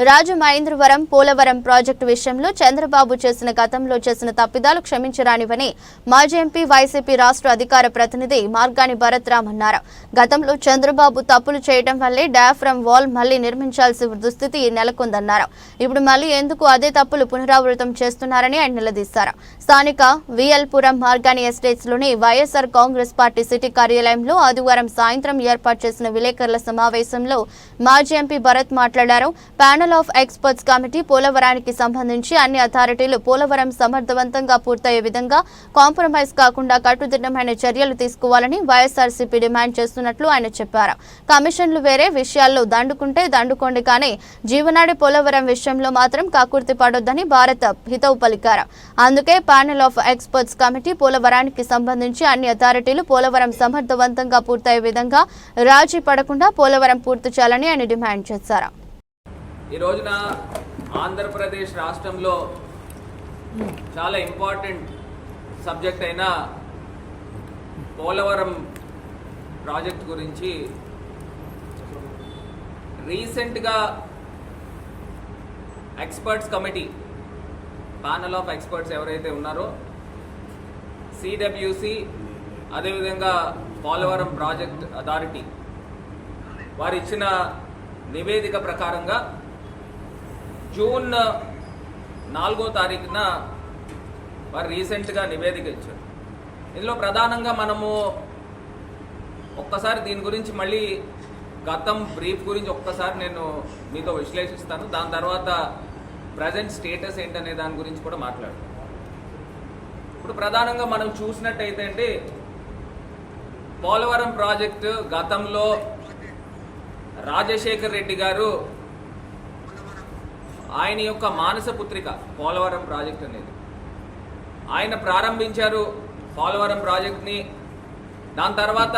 Rajamahendravaram Polavaram project విషయంలో చంద్రబాబు చేసిన గతంలో చేసిన తప్పిదాలు క్షమించరానివని మాజీ ఎంపీ వైసీపీ రాష్ట్ర అధికార ప్రతినిధి మార్గాని భరత్ రామ్ అన్నారు. గతంలో చంద్రబాబు తప్పులు చేయడం వల్లే డయాఫ్రమ్ వాల్ మళ్ళీ నిర్మించాల్సిన దుస్థితి నెలకొందన్నారు. ఇప్పుడు మళ్ళీ ఎందుకు అదే తప్పులు పునరావృతం చేస్తున్నారని ఆయన నిలదీశారు. స్థానిక విఎల్పురం మార్గాని ఎస్టేట్స్లోని వైఎస్ఆర్ కాంగ్రెస్ పార్టీ సిటీ కార్యాలయంలో ఆదివారం సాయంత్రం ఏర్పాటు చేసిన విలేకరుల సమావేశంలో మాజీ ఎంపీ భరత్ మాట్లాడారు. ప్యానల్ ఆఫ్ ఎక్స్పర్ట్స్ కమిటీ పోలవరానికి సంబంధించి అన్ని అథారిటీలు పోలవరం సమర్థవంతంగా పూర్తయ్యే విధంగా కాంప్రమైజ్ కాకుండా కట్టుదిట్టమైన చర్యలు తీసుకోవాలని వైఎస్ఆర్సీపీ డిమాండ్ చేస్తున్నట్లు ఆయన చెప్పారు. కమిషన్లు వేరే విషయాల్లో దండుకుంటే దండుకోండి కానీ జీవనాడి పోలవరం విషయంలో మాత్రం కాకుర్తి పడొద్దని భారత హితవు పలికారు. అందుకే ప్యానెల్ ఆఫ్ ఎక్స్పర్ట్స్ కమిటీ పోలవరానికి సంబంధించి అన్ని అథారిటీలు పోలవరం సమర్థవంతంగా పూర్తయ్యే విధంగా రాజీ పడకుండా పోలవరం పూర్తి చేయాలని ఆయన డిమాండ్ చేశారు. ఈ రోజున ఆంధ్రప్రదేశ్ రాష్ట్రంలో చాలా ఇంపార్టెంట్ సబ్జెక్ట్ అయిన పోలవరం ప్రాజెక్ట్ గురించి రీసెంట్గా experts committee panel of experts ఎవరైతే ఉన్నారో సిడబ్ల్యూసి అదేవిధంగా పోలవరం ప్రాజెక్ట్ అథారిటీ వారు ఇచ్చిన నివేదిక ప్రకారంగా జూన్ నాలుగో తారీఖున వారు రీసెంట్గా నివేదిక ఇచ్చారు. ఇందులో ప్రధానంగా మనము ఒక్కసారి దీని గురించి మళ్ళీ గతం బ్రీఫ్ గురించి ఒక్కసారి నేను మీతో విశ్లేషిస్తాను. దాని తర్వాత ప్రజెంట్ స్టేటస్ ఏంటనే దాని గురించి కూడా మాట్లాడతాను ఇప్పుడు ప్రధానంగా మనం చూసినట్టయితే అండి పోలవరం ప్రాజెక్టు గతంలో రాజశేఖర్ రెడ్డి గారు ఆయన యొక్క మానస పుత్రిక పోలవరం ప్రాజెక్ట్ అనేది. ఆయన ప్రారంభించారు పోలవరం ప్రాజెక్ట్ని. దాని తర్వాత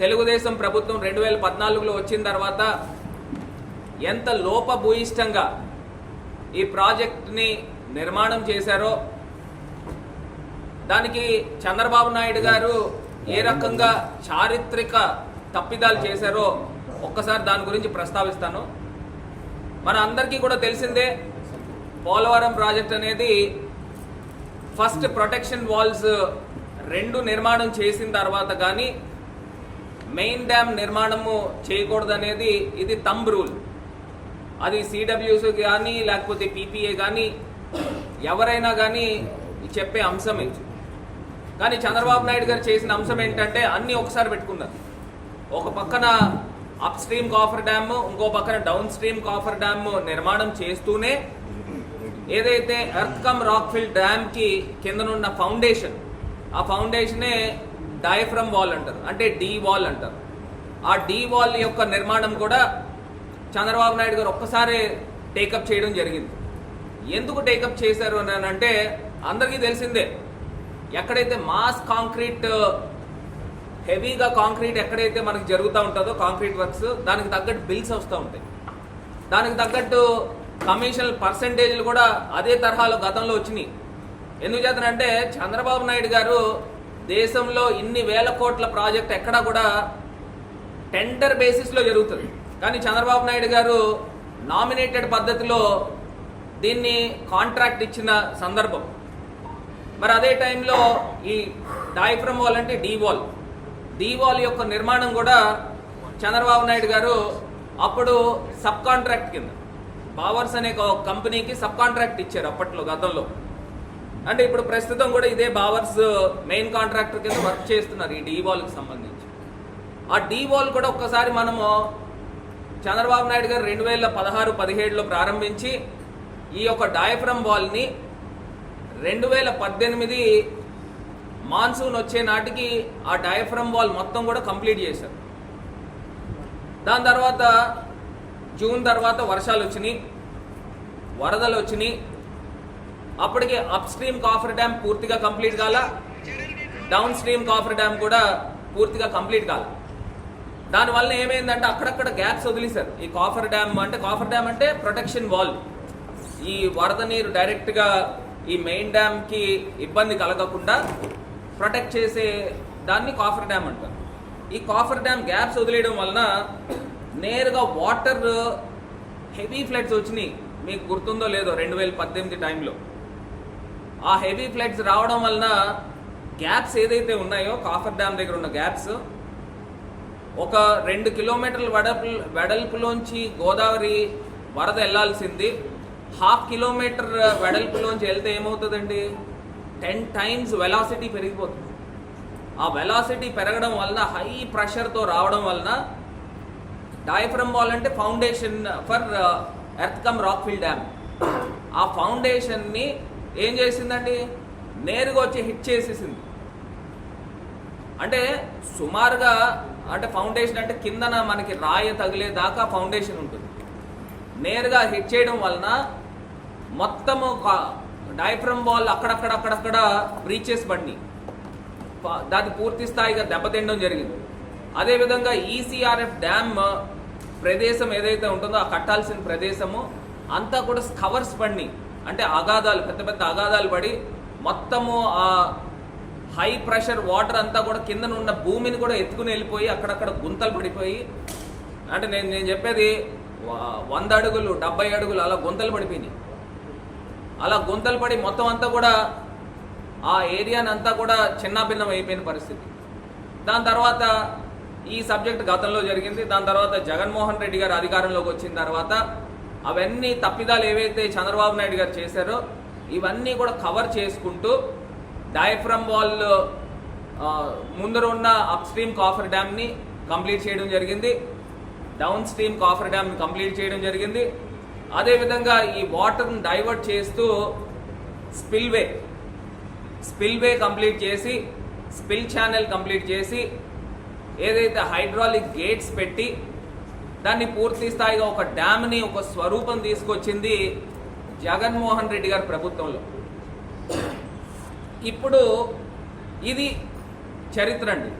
తెలుగుదేశం ప్రభుత్వం రెండు వేల పద్నాలుగులో వచ్చిన తర్వాత ఎంత లోపభూయిష్టంగా ఈ ప్రాజెక్ట్ని నిర్మాణం చేశారో దానికి చంద్రబాబు నాయుడు గారు ఏ రకంగా చారిత్రక తప్పిదాలు చేశారో ఒక్కసారి దాని గురించి ప్రస్తావిస్తాను. మన అందరికీ కూడా తెలిసిందే పోలవరం ప్రాజెక్ట్ అనేది ఫస్ట్ ప్రొటెక్షన్ వాల్స్ రెండు నిర్మాణం చేసిన తర్వాత కానీ మెయిన్ డ్యామ్ నిర్మాణము చేయకూడదనేది ఇది తంబ్ రూల్. అది సిడబ్ల్యూస్ కానీ లేకపోతే పీపీఏ కానీ ఎవరైనా కానీ చెప్పే అంశం ఇచ్చి కానీ చంద్రబాబు నాయుడు గారు చేసిన అంశం ఏంటంటే అన్నీ ఒకసారి పెట్టుకున్నారు. ఒక పక్కన అప్ స్ట్రీమ్ కాఫర్ డ్యామ్ ఇంకో పక్కన డౌన్ స్ట్రీమ్ కాఫర్ డ్యామ్ నిర్మాణం చేస్తూనే ఏదైతే ఎర్త్ కమ్ రాక్ఫిల్ డ్యామ్కి కిందనున్న ఫౌండేషన్ ఆ ఫౌండేషనే డయఫ్రమ్ వాల్ అంటారు అంటే డి వాల్ అంటారు. ఆ డి వాల్ యొక్క నిర్మాణం కూడా చంద్రబాబు నాయుడు గారు ఒక్కసారి టేకప్ చేయడం జరిగింది. ఎందుకు టేకప్ చేశారు అని అంటే అందరికీ తెలిసిందే ఎక్కడైతే మాస్ కాంక్రీట్ హెవీగా కాంక్రీట్ ఎక్కడైతే మనకి జరుగుతూ ఉంటుందో కాంక్రీట్ వర్క్స్ దానికి తగ్గట్టు బిల్స్ వస్తూ ఉంటాయి. దానికి తగ్గట్టు కమిషన్ పర్సంటేజ్లు కూడా అదే తరహాలో గతంలో వచ్చినాయి. ఎందుకు చేతనంటే చంద్రబాబు నాయుడు గారు దేశంలో ఇన్ని వేల కోట్ల ప్రాజెక్ట్ ఎక్కడా కూడా టెండర్ బేసిస్లో జరుగుతుంది. కానీ చంద్రబాబు నాయుడు గారు నామినేటెడ్ పద్ధతిలో దీన్ని కాంట్రాక్ట్ ఇచ్చిన సందర్భం. మరి అదే టైంలో ఈ డైఫ్రమ్ వాల్ అంటే డీ వాల్. డీ వాల్ యొక్క నిర్మాణం కూడా చంద్రబాబు నాయుడు గారు అప్పుడు సబ్ కాంట్రాక్ట్ కింద బావర్స్ అనే ఒక కంపెనీకి సబ్ కాంట్రాక్ట్ ఇచ్చారు అప్పట్లో గతంలో. అంటే ఇప్పుడు ప్రస్తుతం కూడా ఇదే బావర్స్ మెయిన్ కాంట్రాక్టర్ కింద వర్క్ చేస్తున్నారు ఈ డీ వాల్కి సంబంధించి. ఆ డీ వాల్ కూడా ఒక్కసారి మనము చంద్రబాబు నాయుడు గారు రెండు వేల పదహారు పదిహేడులో ప్రారంభించి ఈ యొక్క డయాఫ్రమ్ వాల్ని రెండు వేల పద్దెనిమిది మాన్సూన్ వచ్చే నాటికి ఆ డయాఫ్రమ్ వాల్ మొత్తం కూడా కంప్లీట్ చేశారు. దాని తర్వాత జూన్ తర్వాత వర్షాలు వచ్చినాయి వరదలు వచ్చినాయి. అప్పటికి అప్ స్ట్రీమ్ కాఫర్ డ్యామ్ పూర్తిగా కంప్లీట్ కాల డౌన్ స్ట్రీమ్ కాఫర్ డ్యామ్ కూడా పూర్తిగా కంప్లీట్ కాల. దానివల్ల ఏమైందంటే అక్కడక్కడ గ్యాప్స్ వదిలేశారు. ఈ కాఫర్ డ్యామ్ అంటే కాఫర్ డ్యామ్ అంటే ప్రొటెక్షన్ వాల్ ఈ వరద నీరు డైరెక్ట్గా ఈ మెయిన్ డ్యామ్కి ఇబ్బంది కలగకుండా ప్రొటెక్ట్ చేసే దాన్ని కాఫర్ డ్యామ్ అంటారు. ఈ కాఫర్ డ్యామ్ గ్యాప్స్ వదిలేయడం వలన నేరుగా వాటర్ హెవీ ఫ్లడ్స్ వచ్చినాయి. మీకు గుర్తుందో లేదో రెండు వేల పద్దెనిమిది టైంలో. ఆ హెవీ ఫ్లడ్స్ రావడం వలన గ్యాప్స్ ఏదైతే ఉన్నాయో కాఫర్ డ్యామ్ దగ్గర ఉన్న గ్యాప్స్ ఒక రెండు కిలోమీటర్ల వెడల్పు వెడల్పులోంచి గోదావరి వరద వెళ్ళాల్సింది హాఫ్ కిలోమీటర్ వెడల్పులోంచి వెళ్తే ఏమవుతుందండి? టెన్ టైమ్స్ వెలాసిటీ పెరిగిపోతుంది. ఆ వెలాసిటీ పెరగడం వలన హై ప్రెషర్తో రావడం వలన డయాఫ్రమ్ వాల్ అంటే foundation for earth cum rockfill dam ఆ ఫౌండేషన్ని ఏం చేసిందండి? నేరుగా వచ్చి హిట్ చేసేసింది. అంటే సుమారుగా అంటే ఫౌండేషన్ అంటే కిందన మనకి రాయ తగిలే దాకా ఫౌండేషన్ ఉంటుంది. నేరుగా హిట్ చేయడం వలన మొత్తము డయాఫ్రమ్ వాల్ అక్కడక్కడ అక్కడక్కడ బ్రీచెస్ పడినాయి దాన్ని పూర్తి స్థాయిగా దెబ్బతినడం జరిగింది. అదేవిధంగా ఈసీఆర్ఎఫ్ డ్యామ్ ప్రదేశం ఏదైతే ఉంటుందో ఆ కట్టాల్సిన ప్రదేశము అంతా కూడా స్కవర్స్ పడినాయి అంటే అగాధాలు పెద్ద పెద్ద అగాధాలు పడి మొత్తము ఆ హై ప్రెషర్ వాటర్ అంతా కూడా కింద ఉన్న భూమిని కూడా ఎత్తుకుని వెళ్ళిపోయి అక్కడక్కడ గుంతలు పడిపోయి అంటే నేను నేను చెప్పేది వంద అడుగులు డెబ్బై అడుగులు అలా గుంతలు పడిపోయినాయి. అలా గుంతలు పడి మొత్తం అంతా కూడా ఆ ఏరియాని అంతా కూడా చిన్నాభిన్నం అయిపోయిన పరిస్థితి. దాని తర్వాత ఈ సబ్జెక్ట్ గతంలో జరిగింది. దాని తర్వాత జగన్మోహన్ రెడ్డి గారు అధికారంలోకి వచ్చిన తర్వాత అవన్నీ తప్పిదాలు ఏవైతే చంద్రబాబు నాయుడు గారు చేశారో ఇవన్నీ కూడా కవర్ చేసుకుంటూ డయఫ్రమ్ వాల్ ముందర ఉన్న అప్ స్ట్రీమ్ కాఫర్ డ్యామ్ని కంప్లీట్ చేయడం జరిగింది. డౌన్ స్ట్రీమ్ కాఫర్ డ్యామ్ని కంప్లీట్ చేయడం జరిగింది. అదేవిధంగా ఈ వాటర్ని డైవర్ట్ చేస్తూ స్పిల్వే స్పిల్వే కంప్లీట్ చేసి స్పిల్ ఛానల్ కంప్లీట్ చేసి ఏదైతే హైడ్రాలిక్ గేట్స్ పెట్టి దాన్ని పూర్తి స్థాయిగా ఒక డ్యామ్ని ఒక స్వరూపం తీసుకొచ్చింది జగన్మోహన్ రెడ్డి గారి ప్రభుత్వంలో. ఇప్పుడు ఇది చరిత్ర అండి.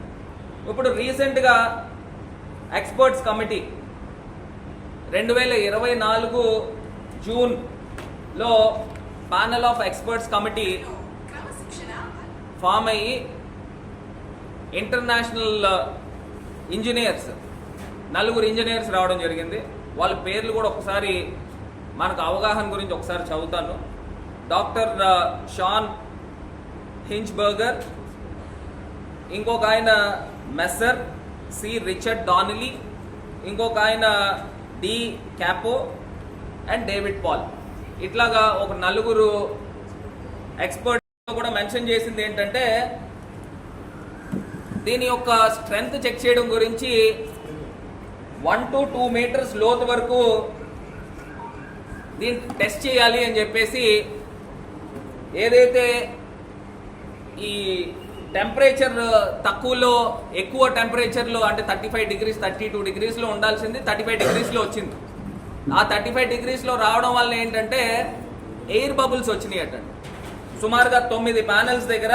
ఇప్పుడు రీసెంట్గా ఎక్స్పర్ట్స్ కమిటీ రెండు వేల ఇరవై నాలుగు జూన్లో panel of experts committee form అయ్యి ఇంటర్నేషనల్ ఇంజనీర్స్ నలుగురు ఇంజనీర్స్ రావడం జరిగింది. వాళ్ళ పేర్లు కూడా ఒకసారి మనకు అవగాహన గురించి ఒకసారి చదువుతాను. డాక్టర్ షాన్ హింజ్బర్గర్ ఇంకొక ఆయన మెస్సర్ సి. రిచర్డ్ డానిలీ ఇంకొక ఆయన di Cappo and David Paul. ఇట్లాగా ఒక నలుగురు ఎక్స్పర్ట్ కూడా మెన్షన్ చేసింది ఏంటంటే దీని యొక్క స్ట్రెంగ్త్ చెక్ చేయడం గురించి వన్ టు టూ మీటర్స్ లోతు వరకు దీన్ని టెస్ట్ చేయాలి అని చెప్పేసి ఏదైతే ఈ టెంపరేచర్ uh, తక్కువలో ఎక్కువ టెంపరేచర్లో అంటే thirty five degrees thirty two డిగ్రీస్లో ఉండాల్సింది. థర్టీ ఫైవ్ డిగ్రీస్లో వచ్చింది. ఆ థర్టీ ఫైవ్ డిగ్రీస్లో రావడం వల్ల ఏంటంటే ఎయిర్ బబుల్స్ వచ్చినాయి అట సుమారుగా తొమ్మిది ప్యానల్స్ దగ్గర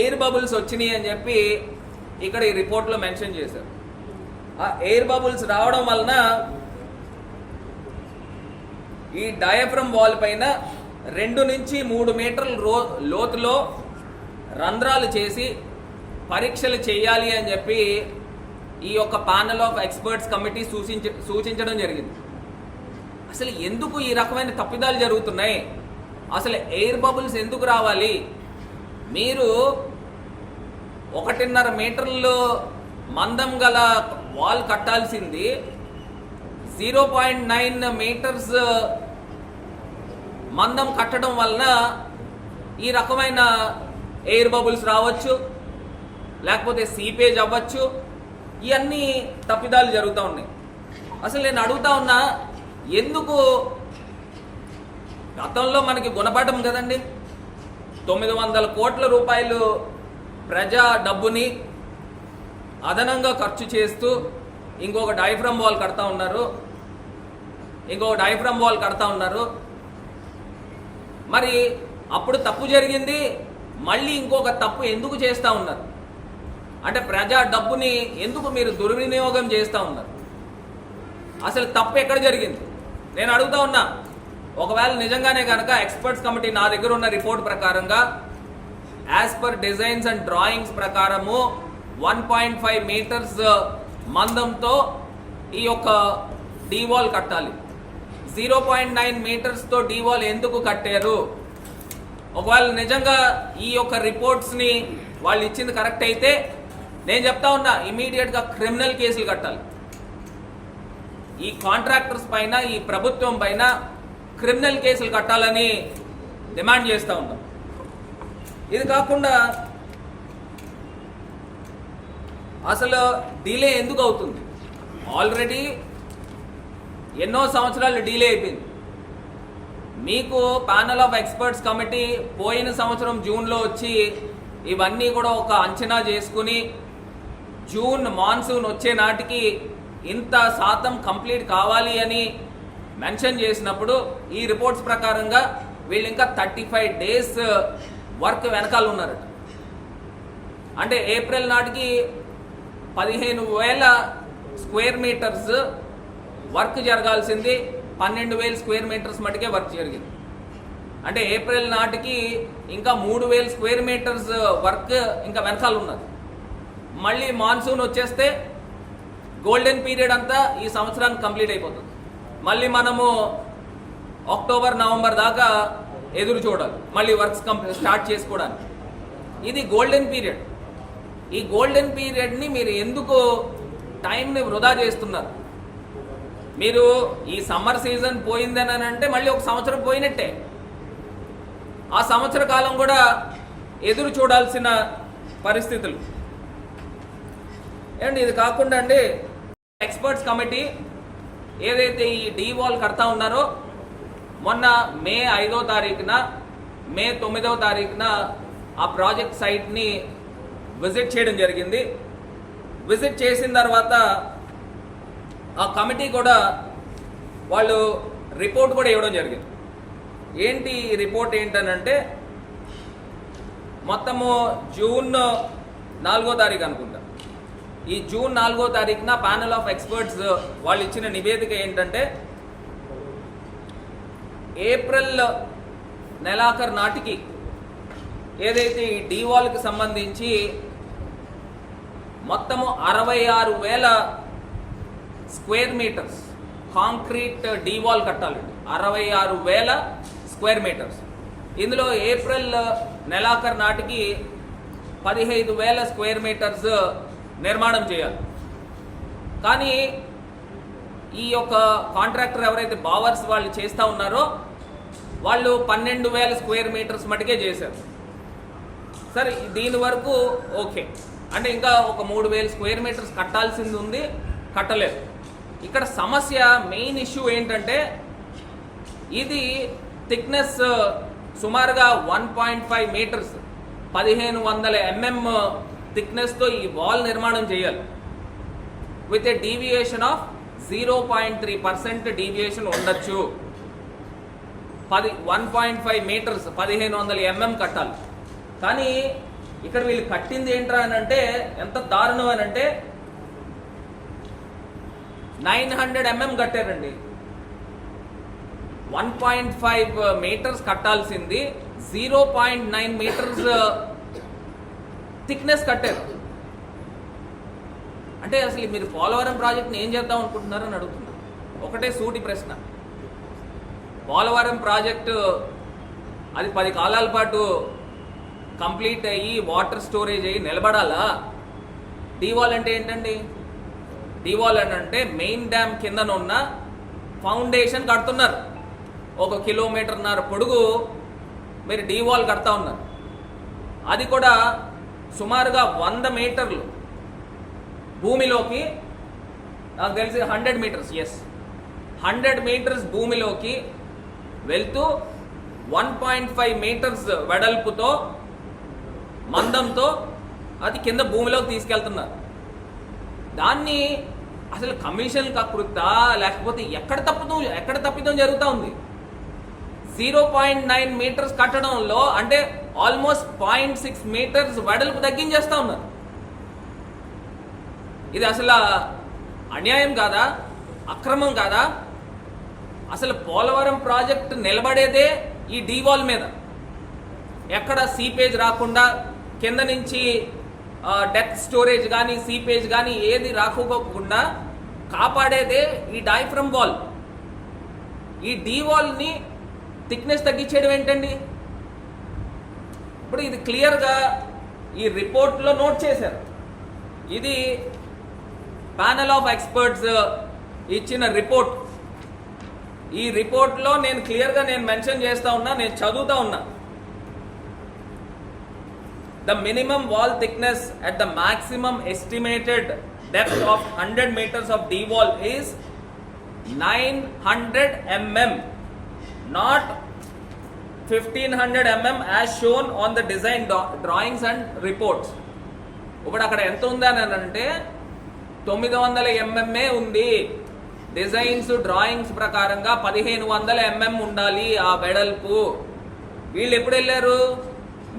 ఎయిర్ బబుల్స్ వచ్చినాయి అని చెప్పి ఇక్కడ ఈ రిపోర్ట్లో మెన్షన్ చేశారు. ఆ ఎయిర్ బబుల్స్ రావడం వలన ఈ డయాఫ్రమ్ వాల్ పైన రెండు నుంచి మూడు మీటర్ల రో లోతులో రంధ్రాలు చేసి పరీక్షలు చేయాలి అని చెప్పి ఈ యొక్క ప్యానల్ ఆఫ్ ఎక్స్పర్ట్స్ కమిటీ సూచించ సూచించడం జరిగింది. అసలు ఎందుకు ఈ రకమైన తప్పిదాలు జరుగుతున్నాయి? అసలు ఎయిర్ బబుల్స్ ఎందుకు రావాలి? మీరు ఒకటిన్నర మీటర్లు మందం గల వాల్ కట్టాల్సింది. జీరో పాయింట్ నైన్ మీటర్స్ మందం కట్టడం వలన ఈ రకమైన ఎయిర్ బబుల్స్ రావచ్చు లేకపోతే సీపేజ్ అవ్వచ్చు ఇవన్నీ తప్పిదాలు జరుగుతూ ఉన్నాయి. అసలు నేను అడుగుతా ఉన్నా ఎందుకు గతంలో మనకి గుణపాఠం కదండి? తొమ్మిది వందల కోట్ల రూపాయలు ప్రజా డబ్బుని అదనంగా ఖర్చు చేస్తూ ఇంకొక డైఫ్రమ్ వాల్ కడతా ఉన్నారు. ఇంకొక డైఫ్రమ్ వాల్ కడతా ఉన్నారు. మరి అప్పుడు తప్పు జరిగింది? మళ్ళీ ఇంకొక తప్పు ఎందుకు చేస్తూ ఉన్నారు? అంటే ప్రజా డబ్బుని ఎందుకు మీరు దుర్వినియోగం చేస్తూ ఉన్నారు? అసలు తప్పు ఎక్కడ జరిగింది? నేను అడుగుతా ఉన్నా ఒకవేళ నిజంగానే కనుక ఎక్స్పర్ట్స్ కమిటీ నా దగ్గర ఉన్న రిపోర్ట్ ప్రకారంగా as per designs and drawings ప్రకారము వన్ పాయింట్ ఫైవ్ మీటర్స్ మందంతో ఈ యొక్క డీవాల్ కట్టాలి. జీరో పాయింట్ నైన్ మీటర్స్తో డీవాల్ ఎందుకు కట్టారు? ఒకవేళ నిజంగా ఈ యొక్క రిపోర్ట్స్ని వాళ్ళు ఇచ్చింది కరెక్ట్ అయితే నేను చెప్తా ఉన్నా ఇమీడియట్గా క్రిమినల్ కేసులు కట్టాలి. ఈ కాంట్రాక్టర్స్ పైన ఈ ప్రభుత్వం పైన క్రిమినల్ కేసులు కట్టాలని డిమాండ్ చేస్తూ ఉన్నాం. ఇది కాకుండా అసలు డిలే ఎందుకు అవుతుంది? ఆల్రెడీ ఎన్నో సంవత్సరాలు డిలే అయిపోయింది. మీకు ప్యానల్ ఆఫ్ ఎక్స్పర్ట్స్ కమిటీ పోయిన సంవత్సరం జూన్లో వచ్చి ఇవన్నీ కూడా ఒక అంచనా చేసుకుని జూన్ మాన్సూన్ వచ్చే నాటికి ఇంత శాతం కంప్లీట్ కావాలి అని మెన్షన్ చేసినప్పుడు ఈ రిపోర్ట్స్ ప్రకారంగా వీళ్ళు ఇంకా థర్టీ ఫైవ్ డేస్ వర్క్ వెనకాల ఉన్నారట. అంటే ఏప్రిల్ నాటికి పదిహేను వేల స్క్వేర్ మీటర్స్ వర్క్ జరగాల్సింది. పన్నెండు వేల స్క్వేర్ మీటర్స్ మటుకే వర్క్ జరిగింది. అంటే ఏప్రిల్ నాటికి ఇంకా మూడు వేల స్క్వేర్ మీటర్స్ వర్క్ ఇంకా వెనకాల ఉన్నది. మళ్ళీ మాన్సూన్ వచ్చేస్తే గోల్డెన్ పీరియడ్ అంతా ఈ సంవత్సరానికి కంప్లీట్ అయిపోతుంది. మళ్ళీ మనము అక్టోబర్ నవంబర్ దాకా ఎదురు చూడాలి. మళ్ళీ వర్క్స్ కంప్లీట్ స్టార్ట్ చేసుకోవడానికి. ఇది గోల్డెన్ పీరియడ్. ఈ గోల్డెన్ పీరియడ్ని మీరు ఎందుకు టైంని వృధా చేస్తున్నారు? మీరు ఈ సమ్మర్ సీజన్ పోయిందని అంటే మళ్ళీ ఒక సంవత్సరం పోయినట్టే. ఆ సంవత్సర కాలం కూడా ఎదురు చూడాల్సిన పరిస్థితులు. ఏమండి ఇది కాకుండా అండి ఎక్స్పర్ట్స్ కమిటీ ఏదైతే ఈ డీ వాల్ కడతా ఉన్నారో మొన్న మే ఐదో తారీఖున మే తొమ్మిదవ తారీఖున ఆ ప్రాజెక్ట్ సైట్ని విజిట్ చేయడం జరిగింది. విజిట్ చేసిన తర్వాత ఆ కమిటీ కూడా వాళ్ళు రిపోర్ట్ కూడా ఇవ్వడం జరిగింది. ఏంటి ఈ రిపోర్ట్ ఏంటనంటే మొత్తము జూన్ నాలుగో తారీఖు అనుకుంటా. ఈ జూన్ నాలుగో తారీఖున ప్యానల్ ఆఫ్ ఎక్స్పర్ట్స్ వాళ్ళు ఇచ్చిన నివేదిక ఏంటంటే ఏప్రిల్ నెలాఖరు నాటికి ఏదైతే ఈ డీవాల్కి సంబంధించి మొత్తము అరవై ఆరు వేల స్క్వేర్ మీటర్స్. కాంక్రీట్ డీవాల్ కట్టాలండి అరవై ఆరు వేల స్క్వేర్ మీటర్స్. ఇందులో ఏప్రిల్ నెలాఖరు నాటికి పదిహైదు వేల స్క్వేర్ మీటర్స్ నిర్మాణం చేయాలి. కానీ ఈ యొక్క కాంట్రాక్టర్ ఎవరైతే బావర్స్ వాళ్ళు చేస్తూ ఉన్నారో వాళ్ళు పన్నెండు వేల స్క్వేర్ మీటర్స్ మటుకే చేశారు. సరే దీని వరకు ఓకే. అంటే ఇంకా ఒక మూడు వేల స్క్వేర్ మీటర్స్ కట్టాల్సింది ఉంది కట్టలేదు. ఇక్కడ సమస్య మెయిన్ ఇష్యూ ఏంటంటే ఇది థిక్నెస్ uh, సుమారుగా వన్ పాయింట్ ఫైవ్ మీటర్స్ పదిహేను వందల ఎంఎం థిక్నెస్తో uh, ఈ వాల్ నిర్మాణం చేయాలి. With a deviation of zero point three percent deviation ఉండొచ్చు. పది వన్ పాయింట్ ఫైవ్ మీటర్స్ పదిహేను వందల ఎంఎం కట్టాలి. కానీ ఇక్కడ వీళ్ళు కట్టింది ఏంట్రా అని అంటే ఎంత దారుణం అని అంటే నైన్ హండ్రెడ్ ఎంఎం కట్టారండి. One point five metres కట్టాల్సింది. Zero point nine metres uh, thickness కట్టారు. అంటే అసలు మీరు పోలవరం ప్రాజెక్ట్ని ఏం చేద్దాం అనుకుంటున్నారని అడుగుతున్నా. ఒకటే సూటి ప్రశ్న. పోలవరం ప్రాజెక్టు అది పది కాలాల పాటు కంప్లీట్ అయ్యి వాటర్ స్టోరేజ్ అయ్యి నిలబడాలా? డీవాల్ అంటే ఏంటండి? డీవాల్ అని అంటే మెయిన్ డ్యామ్ కిందన ఉన్న ఫౌండేషన్ కడుతున్నారు. ఒక కిలోమీటర్న్నర పొడుగు మీరు డీవాల్ కడతా ఉన్నారు. అది కూడా సుమారుగా వంద మీటర్లు భూమిలోకి నాకు తెలిసి hundred metres yes hundred metres భూమిలోకి వెళ్తూ వన్ పాయింట్ ఫైవ్ మీటర్స్ వెడల్పుతో మందంతో అది కింద భూమిలోకి తీసుకెళ్తున్నారు. దాన్ని అసలు కమిషన్ కకృత లేకపోతే ఎక్కడ తప్పుతం ఎక్కడ తప్పిదం జరుగుతూ ఉంది? జీరో పాయింట్ నైన్ మీటర్స్ కట్టడంలో అంటే ఆల్మోస్ట్ పాయింట్ సిక్స్ మీటర్స్ వెడల్పు తగ్గించేస్తూ ఉన్నారు. ఇది అసలు అన్యాయం కాదా? అక్రమం కాదా? అసలు పోలవరం ప్రాజెక్ట్ నిలబడేదే ఈ డీవాల్ మీద. ఎక్కడ సీపేజ్ రాకుండా కింద నుంచి డెత్ స్టోరేజ్ కానీ సీపేజ్ కానీ ఏది రాకపోకుండా కాపాడేదే ఈ డైఫ్రమ్ వాల్ ఈ డీ వాల్ని థిక్నెస్ తగ్గించేయడం ఏంటండి? ఇప్పుడు ఇది క్లియర్గా ఈ రిపోర్ట్లో నోట్ చేశారు. ఇది ప్యానల్ ఆఫ్ ఎక్స్పర్ట్స్ ఇచ్చిన రిపోర్ట్ ఈ రిపోర్ట్లో నేను క్లియర్గా నేను మెన్షన్ చేస్తూ ఉన్నా నేను చదువుతా ఉన్నా. The minimum wall thickness at the maximum estimated depth of hundred metres of D wall is nine hundred MM not fifteen hundred MM as shown on the design drawings and reports ఇప్పుడు అక్కడ ఎంత ఉంది అని అంటే తొమ్మిది వందల MMA ఉంది. Designs drawings ప్రకారంగా పదిహేను వందల ఎంఎం ఉండాలి ఆ వెడల్పు. వీళ్ళు ఎప్పుడు వెళ్ళారు?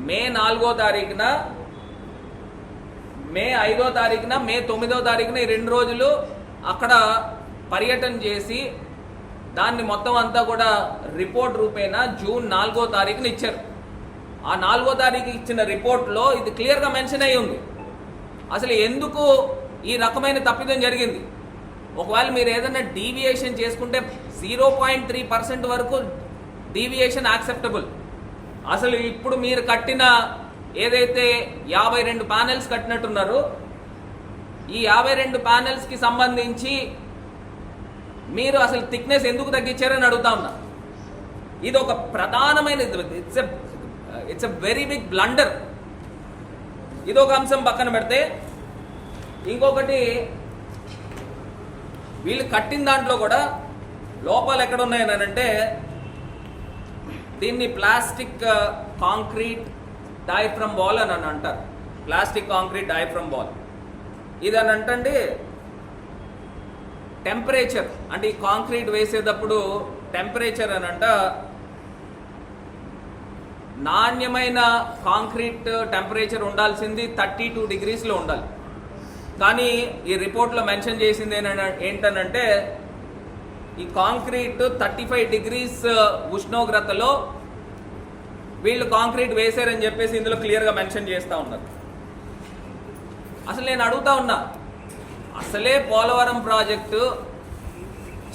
మే నాలుగో తారీఖున మే ఐదో తారీఖున మే తొమ్మిదో తారీఖున ఈ రెండు రోజులు అక్కడ పర్యటన చేసి దాన్ని మొత్తం అంతా కూడా రిపోర్ట్ రూపేణ జూన్ నాలుగో తారీఖున ఇచ్చారు. ఆ నాలుగో తారీఖు ఇచ్చిన రిపోర్ట్లో ఇది క్లియర్గా మెన్షన్ అయ్యి ఉంది. అసలు ఎందుకు ఈ రకమైన తప్పిదం జరిగింది? ఒకవేళ మీరు ఏదైనా డీవియేషన్ చేసుకుంటే జీరో పాయింట్ త్రీ పర్సెంట్ వరకు డీవియేషన్ యాక్సెప్టబుల్. అసలు ఇప్పుడు మీరు కట్టిన ఏదైతే యాభై రెండు ప్యానెల్స్ కట్టినట్టున్నారో ఈ యాభై రెండు ప్యానెల్స్కి సంబంధించి మీరు అసలు థిక్నెస్ ఎందుకు తగ్గించారని అడుగుతా ఉన్నా. ఇది ఒక ప్రధానమైన it's it's a very big blunder. ఇది ఒక అంశం పక్కన పెడితే ఇంకొకటి వీళ్ళు కట్టిన దాంట్లో కూడా లోపాలు ఎక్కడ ఉన్నాయని అంటే దీన్ని ప్లాస్టిక్ కాంక్రీట్ డైఫ్రమ్ బాల్ అని అని అంటారు. Plastic concrete diaphragm wall. ఇది అని అంటే టెంపరేచర్. అంటే ఈ కాంక్రీట్ వేసేటప్పుడు టెంపరేచర్ అని అంట నాణ్యమైన కాంక్రీట్ టెంపరేచర్ ఉండాల్సింది థర్టీ టూ డిగ్రీస్లో ఉండాలి. కానీ ఈ రిపోర్ట్లో మెన్షన్ చేసింది ఏంటనంటే ఈ కాంక్రీట్ థర్టీ ఫైవ్ డిగ్రీస్ ఉష్ణోగ్రతలో వీళ్ళు కాంక్రీట్ వేశారని చెప్పేసి ఇందులో క్లియర్గా మెన్షన్ చేస్తూ ఉన్నారు. అసలు నేను అడుగుతా ఉన్నా అసలే పోలవరం ప్రాజెక్టు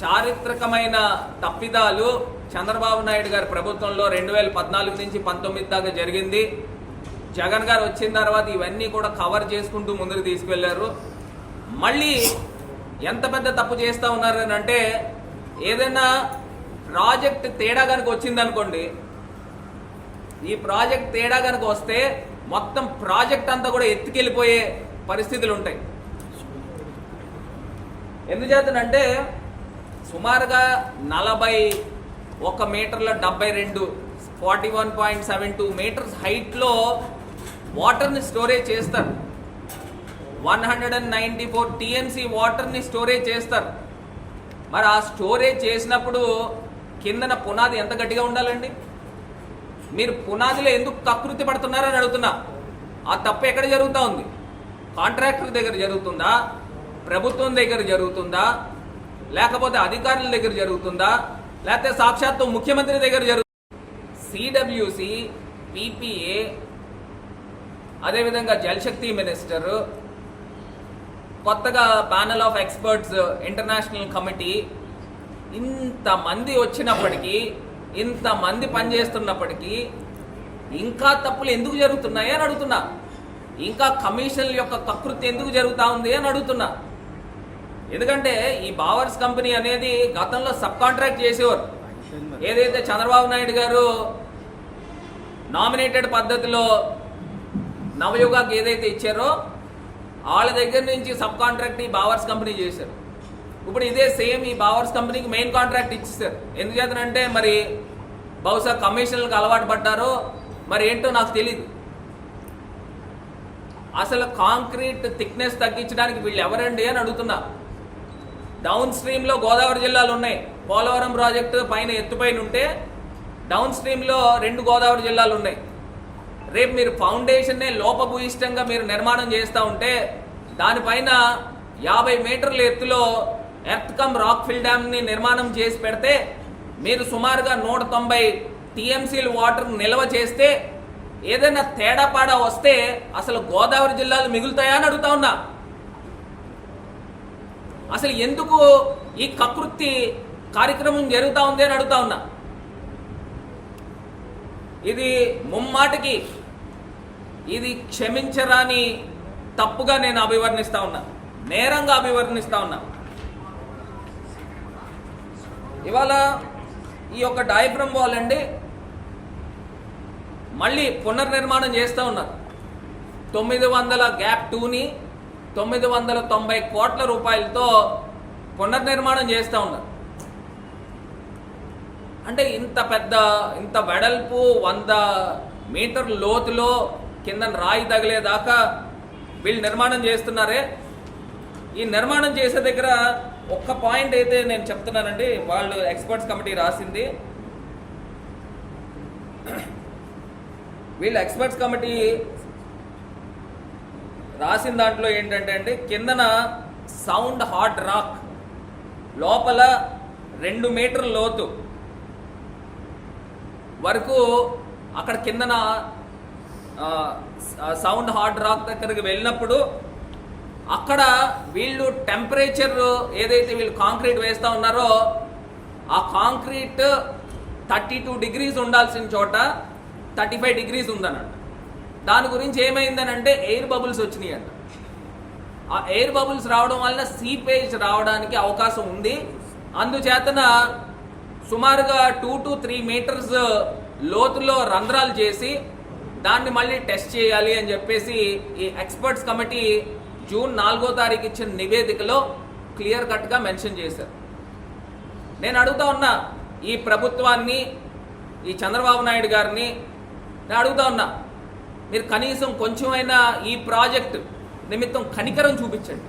చారిత్రకమైన తప్పిదాలు చంద్రబాబు నాయుడు గారి ప్రభుత్వంలో రెండు వేల పద్నాలుగు నుంచి పంతొమ్మిది దాకా జరిగింది. జగన్ గారు వచ్చిన తర్వాత ఇవన్నీ కూడా కవర్ చేసుకుంటూ ముందుకు తీసుకెళ్ళారు. మళ్ళీ ఎంత పెద్ద తప్పు చేస్తూ ఉన్నారు అని అంటే ఏదైనా ప్రాజెక్ట్ తేడా కనుక వచ్చిందనుకోండి ఈ ప్రాజెక్ట్ తేడా కనుక వస్తే మొత్తం ప్రాజెక్ట్ అంతా కూడా ఎత్తుకెళ్ళిపోయే పరిస్థితులు ఉంటాయి ఎందుచేతనంటే సుమారుగా నలభై ఒక మీటర్ల డెబ్బై రెండు forty one point seven two metres హైట్లో వాటర్ని స్టోరేజ్ చేస్తారు. One hundred and ninety four TMC వాటర్ని స్టోరేజ్ చేస్తారు. మరి ఆ స్టోరేజ్ చేసినప్పుడు కిందన పునాది ఎంత గట్టిగా ఉండాలండి? మీరు పునాదిలో ఎందుకు కకృతి పడుతున్నారని అడుగుతున్నా. ఆ తప్పు ఎక్కడ జరుగుతూ ఉంది? కాంట్రాక్టర్ దగ్గర జరుగుతుందా? ప్రభుత్వం దగ్గర జరుగుతుందా? లేకపోతే అధికారుల దగ్గర జరుగుతుందా? లేకపోతే సాక్షాత్తు ముఖ్యమంత్రి దగ్గర జరుగుతుందా సిడబ్ల్యూసి పిపిఏ అదేవిధంగా జలశక్తి మినిస్టర్ కొత్తగా panel of experts international committee ఇంతమంది వచ్చినప్పటికీ ఇంతమంది పనిచేస్తున్నప్పటికీ ఇంకా తప్పులు ఎందుకు జరుగుతున్నాయి అని అడుగుతున్నా. ఇంకా కమిషన్ల యొక్క కకృతి ఎందుకు జరుగుతూ ఉంది అని అడుగుతున్నా. ఎందుకంటే ఈ బావర్స్ కంపెనీ అనేది గతంలో సబ్ కాంట్రాక్ట్ చేసేవారు. ఏదైతే చంద్రబాబు నాయుడు గారు నామినేటెడ్ పద్ధతిలో నవయుగాకి ఏదైతే ఇచ్చారో వాళ్ళ దగ్గర నుంచి సబ్ కాంట్రాక్ట్ ఈ బావర్స్ కంపెనీ చేశారు. ఇప్పుడు ఇదే సేమ్ ఈ బావర్స్ కంపెనీకి మెయిన్ కాంట్రాక్ట్ ఇచ్చేసారు ఎందుచేతనంటే మరి బహుశా కమిషన్లకు అలవాటు పడ్డారో మరి ఏంటో నాకు తెలియదు అసలు కాంక్రీట్ థిక్నెస్ తగ్గించడానికి వీళ్ళు ఎవరండి అని అడుగుతున్నా. డౌన్ స్ట్రీమ్లో గోదావరి జిల్లాలు ఉన్నాయి. పోలవరం ప్రాజెక్టు పైన ఎత్తుపైన ఉంటే డౌన్ స్ట్రీమ్లో రెండు గోదావరి జిల్లాలు ఉన్నాయి. రేపు మీరు ఫౌండేషన్నే లోపభూయిష్టంగా మీరు నిర్మాణం చేస్తూ ఉంటే దానిపైన యాభై మీటర్ల ఎత్తులో ఎర్త్ కమ్ రాక్ ఫిల్ డ్యామ్ని నిర్మాణం చేసి పెడితే మీరు సుమారుగా నూట తొంభై టీఎంసీలు వాటర్ నిల్వ చేస్తే ఏదైనా తేడాపాడా వస్తే అసలు గోదావరి జిల్లాలు మిగులుతాయా అని అడుగుతా ఉన్నా. అసలు ఎందుకు ఈ కకృతి కార్యక్రమం జరుగుతూ ఉంది అని అడుగుతా ఉన్నా. ఇది ముమ్మాటికి ఇది క్షమించరాని తప్పుగా నేను అభివర్ణిస్తా ఉన్నా. నేరంగా అభివర్ణిస్తా ఉన్నా. ఇవాళ ఈ యొక్క డయాఫ్రమ్ వాల్ అండి మళ్ళీ పునర్నిర్మాణం చేస్తూ ఉన్నారు. తొమ్మిది వందల గ్యాప్ టూని తొమ్మిది వందల తొంభై కోట్ల రూపాయలతో పునర్నిర్మాణం చేస్తూ ఉన్నారు. అంటే ఇంత పెద్ద ఇంత వెడల్పు వంద మీటర్ లోతులో కింద రాయి తగిలేదాకా వీళ్ళు నిర్మాణం చేస్తున్నారే. ఈ నిర్మాణం చేసే దగ్గర ఒక్క పాయింట్ అయితే నేను చెప్తున్నానండి. వాళ్ళు ఎక్స్పర్ట్స్ కమిటీ రాసింది. వీళ్ళు ఎక్స్పర్ట్స్ కమిటీ రాసిన దాంట్లో ఏంటంటే అండి కిందన సౌండ్ హార్డ్ రాక్ లోపల రెండు మీటర్ లోతు వరకు అక్కడ కిందన సౌండ్ హార్డ్ రాక్ దగ్గరికి వెళ్ళినప్పుడు అక్కడ వీళ్ళు టెంపరేచర్ ఏదైతే వీళ్ళు కాంక్రీట్ వేస్తా ఉన్నారో ఆ కాంక్రీట్ థర్టీ టూ డిగ్రీస్ ఉండాల్సిన చోట థర్టీ ఫైవ్ డిగ్రీస్ ఉందనంట దాని గురించి ఏమైందనంటే ఎయిర్ బబుల్స్ వచ్చినాయి అంట ఆ ఎయిర్ బబుల్స్ రావడం వలన సీపేజ్ రావడానికి అవకాశం ఉంది. అందుచేతన సుమారుగా టూ టు త్రీ మీటర్స్ లోతులో రంధ్రాలు చేసి దాన్ని మళ్ళీ టెస్ట్ చేయాలి అని చెప్పేసి ఈ ఎక్స్పర్ట్స్ కమిటీ జూన్ నాలుగో తారీఖు ఇచ్చిన నివేదికలో క్లియర్ కట్గా మెన్షన్ చేశారు. నేను అడుగుతా ఉన్నా ఈ ప్రభుత్వాన్ని ఈ చంద్రబాబు నాయుడు గారిని నేను అడుగుతా ఉన్నా మీరు కనీసం కొంచెమైనా ఈ ప్రాజెక్ట్ నిమిత్తం కనికరం చూపించండి.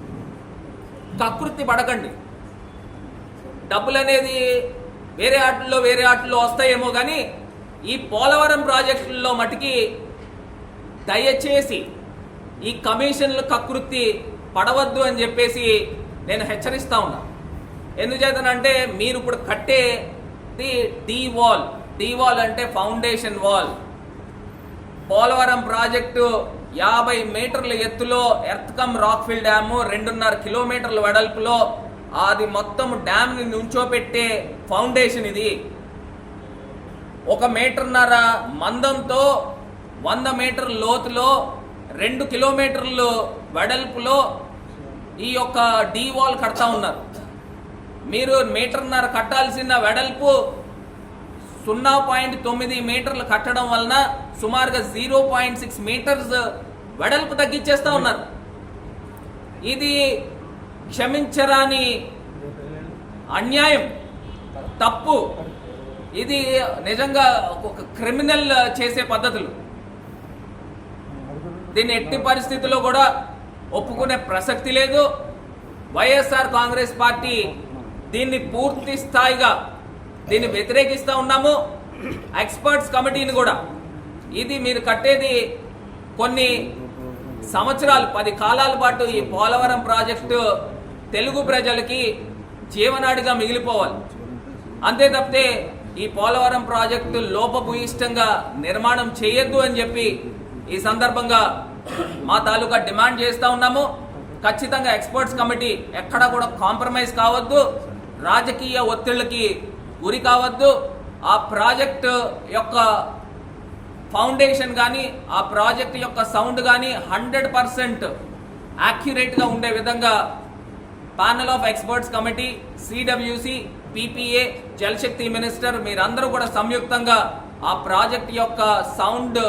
కకృతి పడకండి. డబ్బులు అనేది వేరే ఆటల్లో వేరే ఆటల్లో వస్తాయేమో కానీ ఈ పోలవరం ప్రాజెక్టుల్లో మటుకి దయచేసి ఈ కమిషన్లు కకృతి పడవద్దు అని చెప్పేసి నేను హెచ్చరిస్తా ఉన్నా. ఎందుచేతనంటే మీరు ఇప్పుడు కట్టే టీ వాల్ టీ వాల్ అంటే ఫౌండేషన్ వాల్. పోలవరం ప్రాజెక్టు యాభై మీటర్ల ఎత్తులో ఎర్త్కమ్ రాక్ఫిల్ డ్యాము రెండున్నర కిలోమీటర్ల వెడల్పులో అది మొత్తం డ్యామ్ని నుంచోపెట్టే ఫౌండేషన్ ఇది. ఒక మీటర్న్నర మందంతో వంద మీటర్ లోతులో రెండు కిలోమీటర్లు వెడల్పులో ఈ యొక్క డీ వాల్ కడతా ఉన్నారు. మీరు మీటర్న్నర కట్టాల్సిన వెడల్పు సున్నా పాయింట్ తొమ్మిది మీటర్లు కట్టడం వలన సుమారుగా జీరో పాయింట్ సిక్స్ మీటర్స్ వెడల్పు తగ్గించేస్తా ఉన్నారు. ఇది క్షమించరాని అన్యాయం. తప్పు. ఇది నిజంగా ఒక క్రిమినల్ చేసే పద్ధతులు. దీన్ని ఎట్టి పరిస్థితుల్లో కూడా ఒప్పుకునే ప్రసక్తి లేదు. వైఎస్ఆర్ కాంగ్రెస్ పార్టీ దీన్ని పూర్తి స్థాయిగా దీన్ని వ్యతిరేకిస్తూ ఉన్నాము. ఎక్స్పర్ట్స్ కమిటీని కూడా. ఇది మీరు కట్టేది కొన్ని సంవత్సరాలు పది కాలాల పాటు ఈ పోలవరం ప్రాజెక్టు తెలుగు ప్రజలకి జీవనాడిగా మిగిలిపోవాలి. అంతే తప్పితే ఈ పోలవరం ప్రాజెక్టు లోపభూయిష్టంగా నిర్మాణం చేయొద్దు అని చెప్పి ఈ సందర్భంగా మా తాలూకా డిమాండ్ చేస్తూ ఉన్నాము. ఖచ్చితంగా ఎక్స్పర్ట్స్ కమిటీ ఎక్కడా కూడా కాంప్రమైజ్ కావద్దు. రాజకీయ ఒత్తిళ్ళకి గురి కావద్దు. ఆ ప్రాజెక్ట్ యొక్క ఫౌండేషన్ కానీ ఆ ప్రాజెక్ట్ యొక్క సౌండ్ కానీ హండ్రెడ్ పర్సెంట్ యాక్యురేట్గా ఉండే విధంగా panel of experts committee CWC PPA Jal Shakti minister మీరందరూ కూడా సంయుక్తంగా ఆ ప్రాజెక్ట్ యొక్క సౌండ్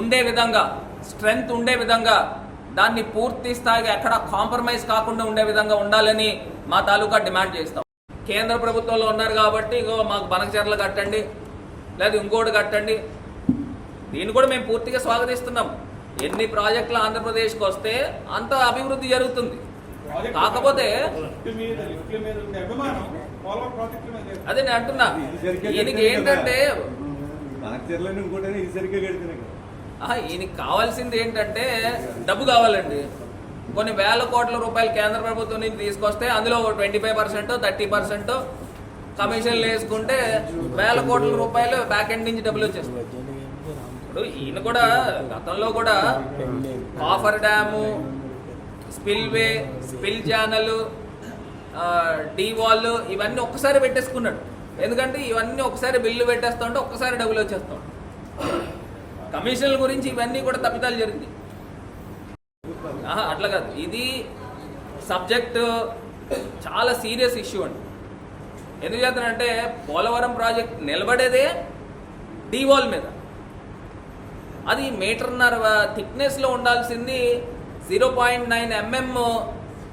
ఉండే విధంగా స్ట్రెంగ్త్ ఉండే విధంగా దాన్ని పూర్తి స్థాయిగా ఎక్కడ కాంప్రమైజ్ కాకుండా ఉండే విధంగా ఉండాలని మా తాలూకా డిమాండ్ చేస్తాం. కేంద్ర ప్రభుత్వంలో ఉన్నారు కాబట్టి ఇగో మాకు బనకచర్లు కట్టండి లేదా ఇంకోటి కట్టండి. దీన్ని కూడా మేము పూర్తిగా స్వాగతిస్తున్నాం. ఎన్ని ప్రాజెక్టులు ఆంధ్రప్రదేశ్కి వస్తే అంత అభివృద్ధి జరుగుతుంది. కాకపోతే అదే నేను అంటున్నా. ఈయనకి ఏంటంటే ఈయనకి కావాల్సింది ఏంటంటే డబ్బు కావాలండి. కొన్ని వేల కోట్ల రూపాయలు కేంద్ర ప్రభుత్వం నుంచి తీసుకొస్తే అందులో twenty five percent thirty percent కమిషన్లు వేసుకుంటే వేల కోట్ల రూపాయలు బ్యాక్ ఎండ్ నుంచి డబ్బులు వచ్చేస్తాయి. ఇప్పుడు ఈయన కూడా గతంలో కూడా coffer dam spillway spill channel D wall ఇవన్నీ ఒక్కసారి పెట్టేసుకున్నాడు. ఎందుకంటే ఇవన్నీ ఒకసారి బిల్లు పెట్టేస్తా ఉంటే ఒక్కసారి డబ్బులు వచ్చేస్తా ఉంటాయి కమిషన్ల గురించి ఇవన్నీ కూడా తప్పిదాలు జరిగింది అట్లా కాదు. ఇది సబ్జెక్ట్ చాలా సీరియస్ ఇష్యూ అండి. ఎందుకు చేస్తానంటే పోలవరం ప్రాజెక్ట్ నిలబడేదే డీ వాల్ మీద. అది మీటర్న్నర థిక్నెస్లో ఉండాల్సింది zero point nine MM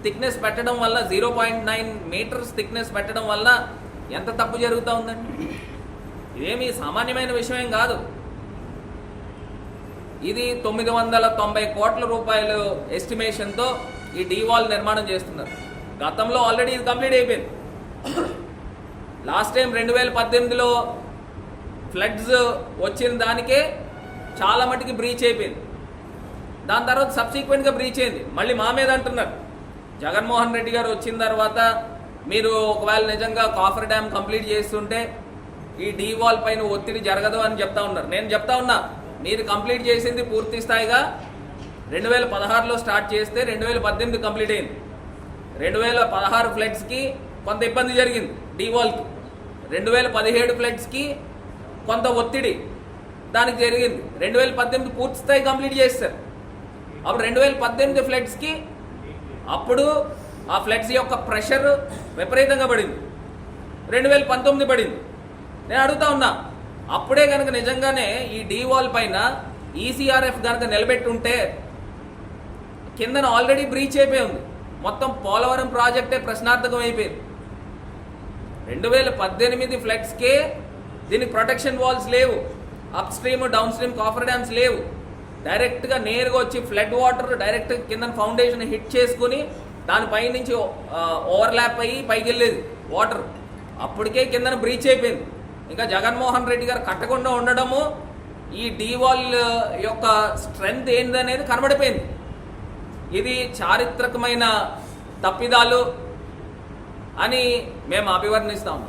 thickness పెట్టడం వల్ల zero point nine metres thickness పెట్టడం వల్ల ఎంత తప్పు జరుగుతూ ఉందండి? ఇదేమి సామాన్యమైన విషయం కాదు. ఇది తొమ్మిది వందల తొంభై కోట్ల రూపాయలు ఎస్టిమేషన్తో ఈ డీవాల్ నిర్మాణం చేస్తున్నారు. గతంలో ఆల్రెడీ ఇది కంప్లీట్ అయిపోయింది. లాస్ట్ టైం రెండు వేల పద్దెనిమిదిలో ఫ్లడ్స్ వచ్చిన దానికే చాలా మటుకి బ్రీచ్ అయిపోయింది. దాని తర్వాత సబ్సిక్వెంట్గా బ్రీచ్ అయింది. మళ్ళీ మా మీద అంటున్నారు. జగన్మోహన్ రెడ్డి గారు వచ్చిన తర్వాత మీరు ఒకవేళ నిజంగా కాఫర్ డ్యామ్ కంప్లీట్ చేస్తుంటే ఈ డీ వాల్ పైన ఒత్తిడి జరగదు అని చెప్తా ఉన్నారు. నేను చెప్తా ఉన్నా మీరు కంప్లీట్ చేసింది పూర్తి స్థాయిగా రెండు వేల పదహారులో స్టార్ట్ చేస్తే రెండు వేల పద్దెనిమిది కంప్లీట్ అయింది. రెండు వేల పదహారు ఫ్లడ్స్కి కొంత ఇబ్బంది జరిగింది డీ వాల్కి. రెండు వేల పదిహేడు ఫ్లడ్స్కి కొంత ఒత్తిడి దానికి జరిగింది. రెండు వేల పద్దెనిమిది పూర్తి స్థాయి కంప్లీట్ చేస్తారు. అప్పుడు రెండు వేల పద్దెనిమిది ఫ్లడ్స్కి అప్పుడు ఆ ఫ్లడ్స్ యొక్క ప్రెషర్ విపరీతంగా పడింది. రెండు వేల పంతొమ్మిది పడింది. నేను అడుగుతా ఉన్నా అప్పుడే కనుక నిజంగానే ఈ డీ వాల్ పైన ఈసీఆర్ఎఫ్ కనుక నిలబెట్టుంటే కిందన ఆల్రెడీ బ్రీచ్ అయిపోయి ఉంది. మొత్తం పోలవరం ప్రాజెక్టే ప్రశ్నార్థకం అయిపోయింది. రెండు వేల పద్దెనిమిది ఫ్లడ్స్కే దీనికి ప్రొటెక్షన్ వాల్స్ లేవు. Upstream downstream coffer dams లేవు. డైరెక్ట్గా నేరుగా వచ్చి ఫ్లడ్ వాటర్ డైరెక్ట్ కింద ఫౌండేషన్ హిట్ చేసుకుని దానిపై నుంచి ఓవర్లాప్ అయ్యి పైకి వెళ్ళేది వాటర్. అప్పటికే కిందన బ్రీచ్ అయిపోయింది. ఇంకా జగన్మోహన్ రెడ్డి గారు కట్టకుండా ఉండడము ఈ డీవాల్ యొక్క స్ట్రెంగ్త్ ఏందనేది కనబడిపోయింది. ఇది చారిత్రకమైన తప్పిదాలు అని మేము అభివర్ణిస్తాము